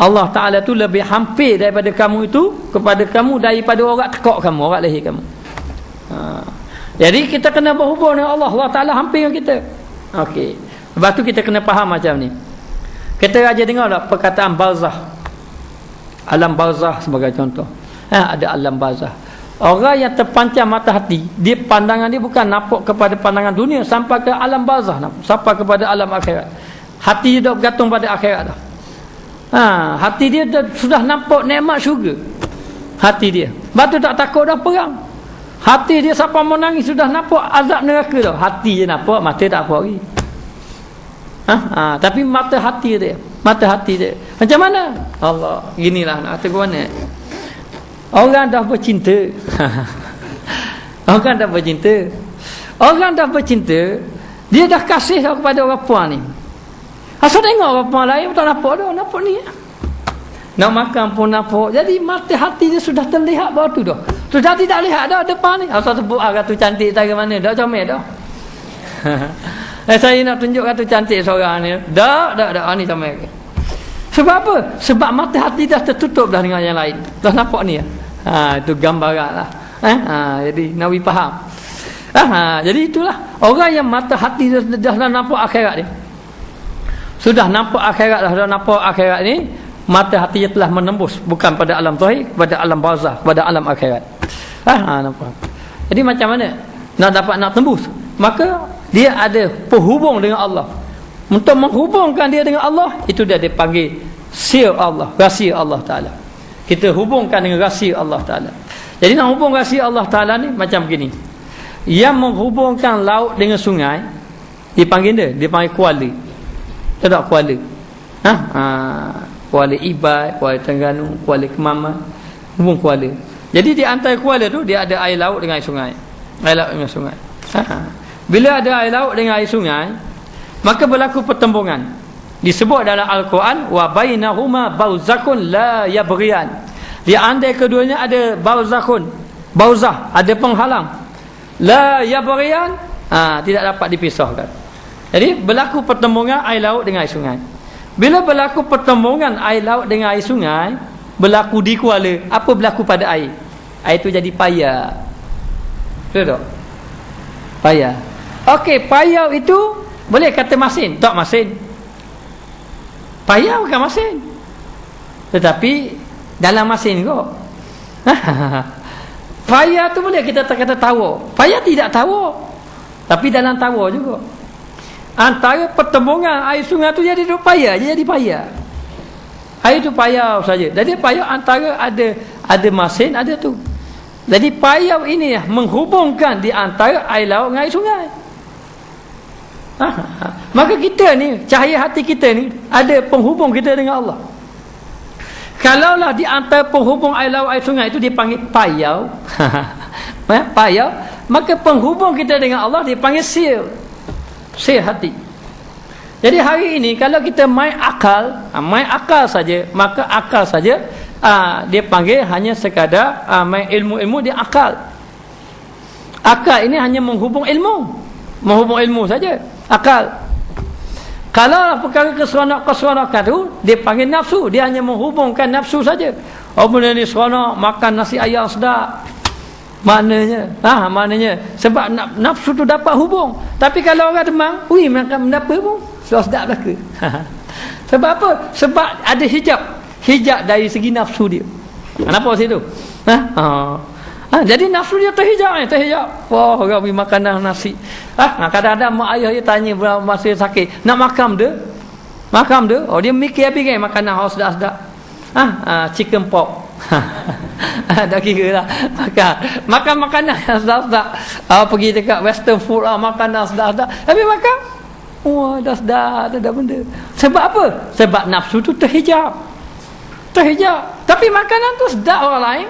Allah Ta'ala tu lebih hampir daripada kamu itu kepada kamu daripada orang tekok kamu orang lahir kamu ha. jadi kita kena berhubung dengan Allah Allah Ta'ala hampir dengan kita Okey. Lepas tu kita kena faham macam ni. Kita aja dengar tak perkataan barzah. Alam barzah sebagai contoh. Ha, ada alam barzah. Orang yang terpancar mata hati, dia pandangan dia bukan nampak kepada pandangan dunia sampai ke alam barzah, sampai kepada alam akhirat. Hati dia dah bergantung pada akhirat dah. Ha, hati dia dah, sudah nampak nikmat syurga. Hati dia. Batu tak takut dah perang. Hati dia siapa mau nangis sudah nampak azab neraka dah. Hati dia nampak, mata tak apa lagi. Ha? ha? tapi mata hati dia, mata hati dia. Macam mana? Allah, ginilah nak kata mana? Orang dah bercinta. orang dah bercinta. Orang dah bercinta, dia dah kasih kepada orang puan ni. Asal tengok orang lain tak nampak dah, nampak ni. Nak makan pun nampak. Jadi mata hati dia sudah terlihat bawah tu dah. Sudah tidak lihat dah depan ni. Asal sebut ah tu cantik tak mana dah comel dah. eh saya nak tunjuk kata cantik seorang ni. Dak dak dak ah, ni comel. Sebab apa? Sebab mata hati dah tertutup dah dengan yang lain. Dah nampak ni. Ha itu gambaran lah. Eh ha jadi Nabi faham. Ha, ha jadi itulah orang yang mata hati dah, dah, dah nampak akhirat dia. Sudah nampak akhirat dah, dah nampak akhirat ni mata hatinya telah menembus bukan pada alam zahir pada alam barzah pada alam akhirat Ha, ha nampak. Jadi macam mana nak dapat nak tembus? Maka dia ada penghubung dengan Allah. Untuk menghubungkan dia dengan Allah, itu dia dipanggil sir Allah, rahsia Allah Taala. Kita hubungkan dengan rahsia Allah Taala. Jadi nak hubung rahsia Allah Taala ni macam begini. Yang menghubungkan laut dengan sungai dipanggil dia, dipanggil kuala. Tak kuala. Ha? ha kuala Ibai, kuala Terengganu, kuala Kemaman, hubung kuala. Jadi di antara kuala tu dia ada air laut dengan air sungai. Air laut dengan sungai. Ha. Bila ada air laut dengan air sungai, maka berlaku pertembungan. Disebut dalam Al-Quran wa bainahuma bauzakun la yabghiyan. Di antara keduanya ada bauzakun. Bauzah, ada penghalang. La yabghiyan, ha, tidak dapat dipisahkan. Jadi berlaku pertembungan air laut dengan air sungai. Bila berlaku pertembungan air laut dengan air sungai, berlaku di kuala. Apa berlaku pada air? Air itu jadi payah. Betul tak? Payah. Okey payah itu boleh kata masin? Tak masin. Payah bukan masin. Tetapi dalam masin kok. Payah tu boleh kita kata tawa. Payah tidak tawa. Tapi dalam tawa juga antara pertembungan air sungai tu jadi payah jadi payah Air tu payau saja. Jadi payau antara ada ada masin ada tu. Jadi payau ini ya, menghubungkan di antara air laut dengan air sungai. Ha, ha. Maka kita ni cahaya hati kita ni ada penghubung kita dengan Allah. Kalaulah di antara penghubung air laut air sungai itu dipanggil payau. ya, payau, maka penghubung kita dengan Allah dipanggil sil. Sil hati. Jadi hari ini kalau kita main akal, ah, main akal saja, maka akal saja aa, ah, dia panggil hanya sekadar aa, ah, main ilmu-ilmu dia akal. Akal ini hanya menghubung ilmu. Menghubung ilmu saja. Akal. Kalau perkara keseronok-keseronokan tu dia panggil nafsu, dia hanya menghubungkan nafsu saja. Oh benda ni seronok makan nasi ayam sedap. Maknanya, ah maknanya sebab nafsu tu dapat hubung. Tapi kalau orang demam, ui makan mendapat pun sudah sedap belaka. Sebab apa? Sebab ada hijab. Hijab dari segi nafsu dia. Kenapa situ? Ha? Ha. ha? jadi nafsu dia terhijab ni, terhijab. Wah, orang beri makanan nasi. Ha? kadang-kadang mak ayah dia tanya berapa masa dia sakit, nak makan dia? Makan dia? Oh, dia mikir habis kan makanan oh, sedap-sedap. Ha? ha? chicken pop. Dah kira lah Makan Makan makanan yang sedap-sedap ah, Pergi dekat western food lah Makanan sedap-sedap Tapi makan Wah, dah sedar, dah, dah benda. Sebab apa? Sebab nafsu tu terhijab. Terhijab. Tapi makanan tu sedap orang lain.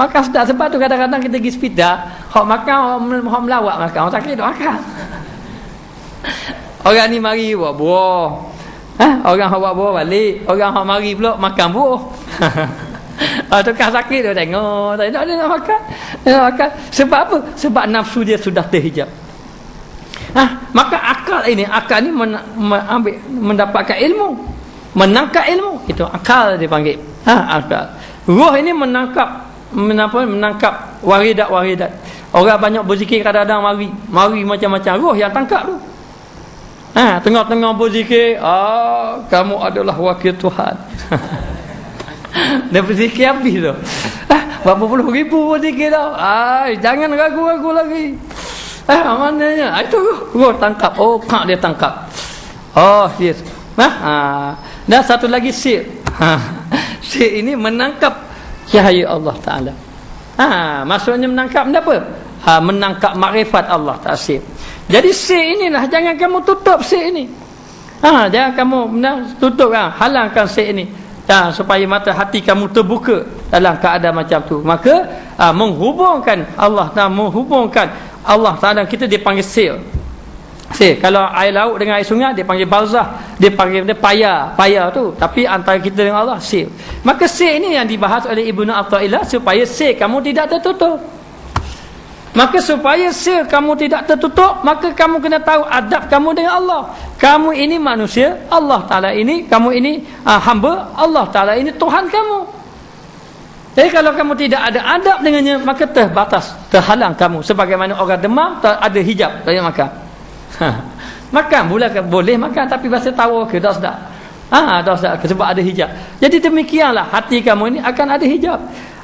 Makan sedap. Sebab tu kadang-kadang kita pergi sepeda. Hak makan, orang melawak makan. Orang sakit, makan. orang ni mari buat buah. Ha? Orang yang buat buah balik. Orang yang mari pula makan buah. Ah, tukar sakit tu tengok. Tak nak, nak makan. Nak makan. Sebab apa? Sebab nafsu dia sudah terhijab. Ha, maka akal ini, akal ini men, men, ambil, mendapatkan ilmu. menangkap ilmu itu akal dipanggil ha akal roh ini menangkap menapa menangkap waridat-waridat orang banyak berzikir kadang-kadang mari mari macam-macam roh yang tangkap tu ha tengah-tengah berzikir ah kamu adalah wakil Tuhan dia berzikir habis tu ah berapa puluh ribu berzikir tau ah jangan ragu-ragu lagi ah mananya itu roh, roh tangkap oh kak dia tangkap oh yes ha, ha. dan satu lagi sir ha. sir ini menangkap cahaya Allah Taala. Ha, maksudnya menangkap apa? Ha, menangkap makrifat Allah Taala. Jadi si inilah jangan kamu tutup si ini. Ha, jangan kamu benar tutup ha, halangkan si ini. Ha, supaya mata hati kamu terbuka dalam keadaan macam tu. Maka ha, menghubungkan Allah Taala menghubungkan Allah Taala kita dipanggil sil. Si, kalau air laut dengan air sungai dia panggil barzah, dia panggil dia payah, payah tu. Tapi antara kita dengan Allah si. Maka si ini yang dibahas oleh Ibnu Athaillah supaya si kamu tidak tertutup. Maka supaya si kamu tidak tertutup, maka kamu kena tahu adab kamu dengan Allah. Kamu ini manusia, Allah Taala ini, kamu ini uh, hamba, Allah Taala ini Tuhan kamu. Jadi kalau kamu tidak ada adab dengannya, maka terbatas, terhalang kamu sebagaimana orang demam tak ada hijab tak makan. Ha. Makan boleh boleh makan tapi bahasa tahu ke dah sedap. Ah ha, sedap sebab ada hijab. Jadi demikianlah hati kamu ini akan ada hijab.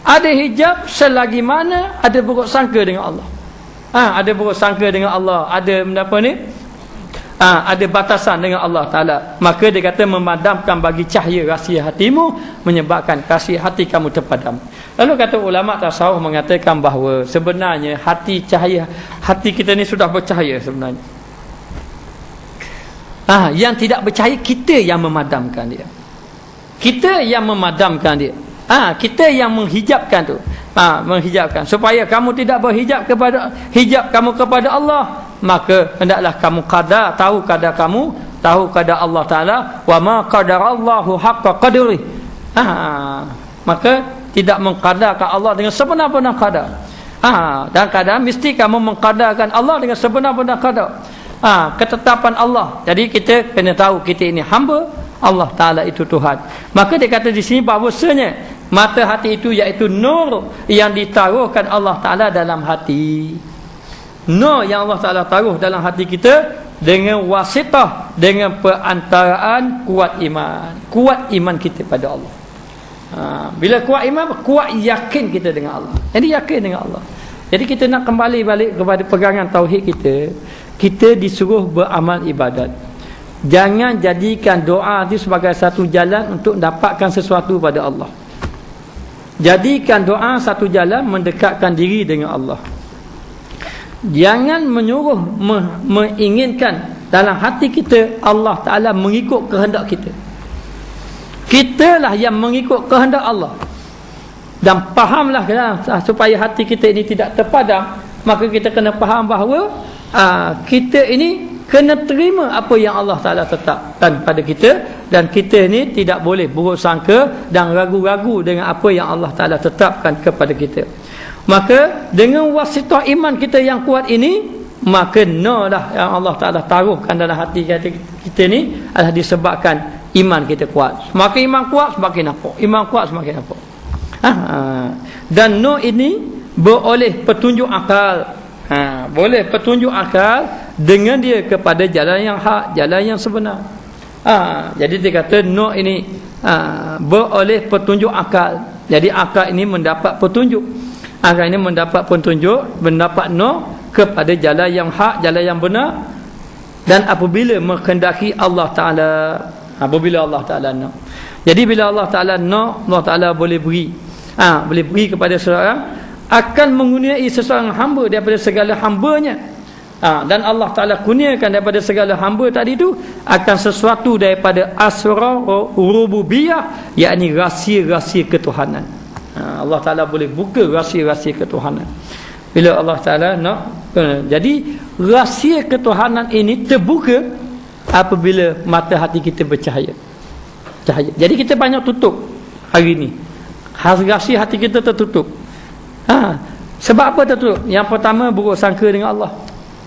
Ada hijab selagi mana ada buruk sangka dengan Allah. Ah ha, ada buruk sangka dengan Allah, ada apa ni? Ha, ada batasan dengan Allah Taala. Maka dia kata memadamkan bagi cahaya rahsia hatimu menyebabkan kasih hati kamu terpadam. Lalu kata ulama tasawuf mengatakan bahawa sebenarnya hati cahaya hati kita ni sudah bercahaya sebenarnya. Ah, yang tidak percaya kita yang memadamkan dia. Kita yang memadamkan dia. Ah, kita yang menghijabkan tu. Ah, menghijabkan supaya kamu tidak berhijab kepada hijab kamu kepada Allah, maka hendaklah kamu qada tahu kadar kamu, tahu kadar Allah Taala, wa ma qadarallahu haqqa qadri. Ah, maka tidak mengkadarkan Allah dengan sebenar-benar kadar. Ah, dan kadang mesti kamu mengkadarkan Allah dengan sebenar-benar kadar ha, ketetapan Allah. Jadi kita kena tahu kita ini hamba Allah Taala itu Tuhan. Maka dia kata di sini bahawasanya mata hati itu iaitu nur yang ditaruhkan Allah Taala dalam hati. Nur yang Allah Taala taruh dalam hati kita dengan wasitah dengan perantaraan kuat iman. Kuat iman kita pada Allah. Ha, bila kuat iman, kuat yakin kita dengan Allah. Jadi yakin dengan Allah. Jadi kita nak kembali balik kepada pegangan tauhid kita kita disuruh beramal ibadat jangan jadikan doa itu sebagai satu jalan untuk dapatkan sesuatu pada Allah jadikan doa satu jalan mendekatkan diri dengan Allah. Jangan menyuruh me menginginkan dalam hati kita Allah Ta'ala mengikut kehendak kita. Kita lah yang mengikut kehendak Allah. Dan fahamlah supaya hati kita ini tidak terpadam maka kita kena faham bahawa aa, ah, kita ini kena terima apa yang Allah Taala tetapkan pada kita dan kita ini tidak boleh buruk sangka dan ragu-ragu dengan apa yang Allah Taala tetapkan kepada kita. Maka dengan wasitah iman kita yang kuat ini maka nalah yang Allah Taala taruhkan dalam hati kita, kita ini adalah disebabkan iman kita kuat. Semakin iman kuat semakin nampak. Iman kuat semakin nampak. Ha, ha. Dan no ini beroleh petunjuk akal Ha, boleh petunjuk akal dengan dia kepada jalan yang hak, jalan yang sebenar. Ha, jadi dia kata no ini ha, boleh petunjuk akal. Jadi akal ini mendapat petunjuk. Akal ini mendapat petunjuk, mendapat no kepada jalan yang hak, jalan yang benar. Dan apabila menghendaki Allah Taala, apabila Allah Taala no. Jadi bila Allah Taala no, Allah Taala boleh beri. Ha, boleh beri kepada seorang akan menguniai seseorang hamba daripada segala hambanya ha, dan Allah Ta'ala kuniakan daripada segala hamba tadi itu akan sesuatu daripada asra rububiyah yakni rahsia-rahsia ketuhanan ha, Allah Ta'ala boleh buka rahsia-rahsia ketuhanan bila Allah Ta'ala nak uh, jadi rahsia ketuhanan ini terbuka apabila mata hati kita bercahaya cahaya jadi kita banyak tutup hari ini rahsia hati kita tertutup Ha. Sebab apa tu? Yang pertama buruk sangka dengan Allah.